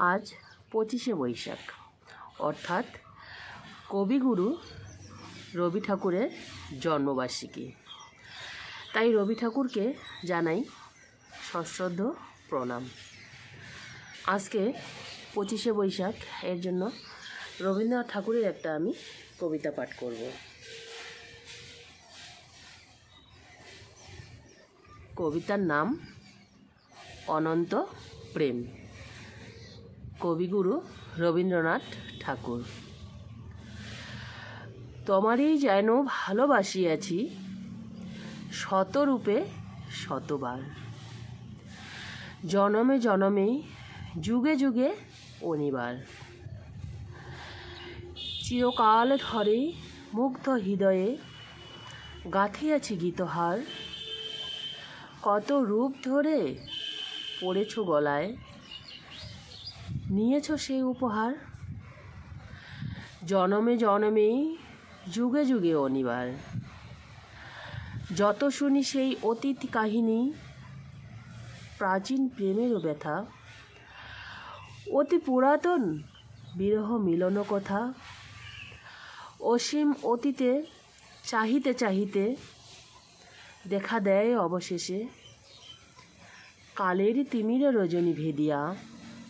আজ পঁচিশে বৈশাখ। অর্থাৎ কবিগুরু রবি ঠাকুরের জন্মবার্ষিকী। তাই রবি ঠাকুরকে জানাই সশ্রদ্ধ প্রণাম। আজকে পঁচিশে বৈশাখ, এর জন্য রবীন্দ্রনাথ ঠাকুরের একটা আমি কবিতা পাঠ করব। কবিতার নাম অনন্ত প্রেম। কবিগুরু রবীন্দ্রনাথ ঠাকুর। তোমারই যেন ভালোবাসিয়াছি, শতরূপে শতবার। জনমে জনমে যুগে যুগে অনিবার। চিরকাল ধরে মুগ্ধ হৃদয়ে গাঁথিয়াছি গীতহার। কত রূপ ধরে পড়েছ গলায় নিয়েছ সেই উপহার? জনমে জনমে, যুগে যুগে অনিবার। যত শুনি সেই অতীত কাহিনী, প্রাচীন প্রেমেরও ব্যথা। অতি পুরাতন বিরহ মিলন কথা। অসীম অতীতে চাহিতে চাহিতে দেখা দেয় অবশেষে। কালের তিমিরে রজনী ভেদিয়া।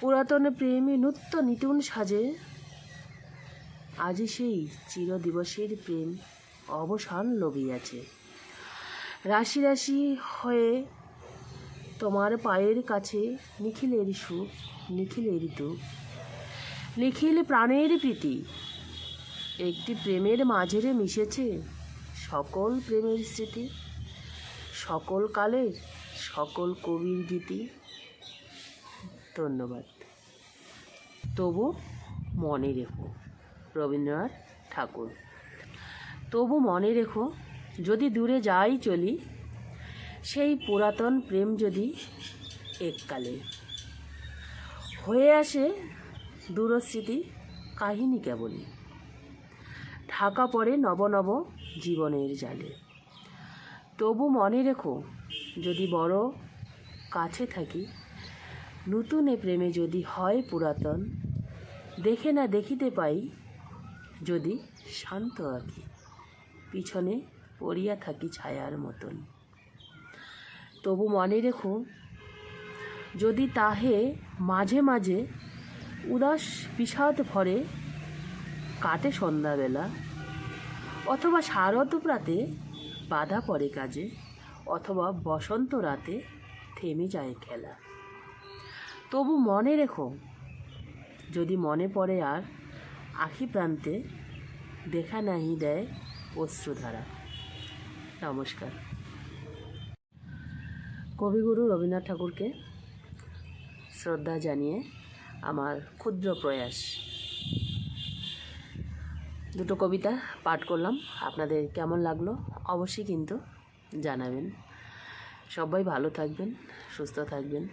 পুরাতন প্রেমে নূত্য নিতুন সাজে। আজি সেই চিরদিবসের প্রেম অবসান লভিয়াছে। রাশি রাশি হয়ে তোমার পায়ের কাছে নিখিলের সুখ নিখিলের দুঃখ নিখিল প্রাণের প্রীতি, একটি প্রেমের মাঝেরে মিশেছে সকল প্রেমের স্মৃতি, সকল কালের, সকল কবির গীতি। ধন্যবাদ। তবু মনে রেখো, রবীন্দ্রনাথ ঠাকুর। তবু মনে রেখো, যদি দূরে যাই চলি, সেই পুরাতন প্রেম যদি এককালে। হয়ে আসে দূরস্মৃতি, কাহিনী কেবলই ঢাকা পড়ে নব নব জীবনের জালে। তবু মনে রেখো, যদি বড় কাছে থাকি নতুন এ প্রেমে যদি হয় পুরাতন, দেখে না দেখিতে পাই যদি শান্ত আঁকি, পিছনে পড়িয়া থাকি ছায়ার মতন। তবু মনে রেখো, যদি তাহে মাঝে মাঝে উদাস বিষাদ ভরে কাটে সন্ধ্যাবেলা, অথবা শারদ প্রাতে বাধা পড়ে কাজে, অথবা বসন্ত রাতে থেমে যায় খেলা। তবু মনে রেখো, যদি মনে পড়ে আর আখি প্রান্তে দেখা নাহি দেয় অশ্রুধারা। নমস্কার। কবিগুরু রবীন্দ্রনাথ ঠাকুরকে শ্রদ্ধা জানিয়ে আমার ক্ষুদ্র প্রয়াস। দুটো কবিতা পাঠ করলাম। আপনাদের কেমন লাগল অবশ্যই কিন্তু জানাবেন। সবাই ভালো থাকবেন, সুস্থ থাকবেন।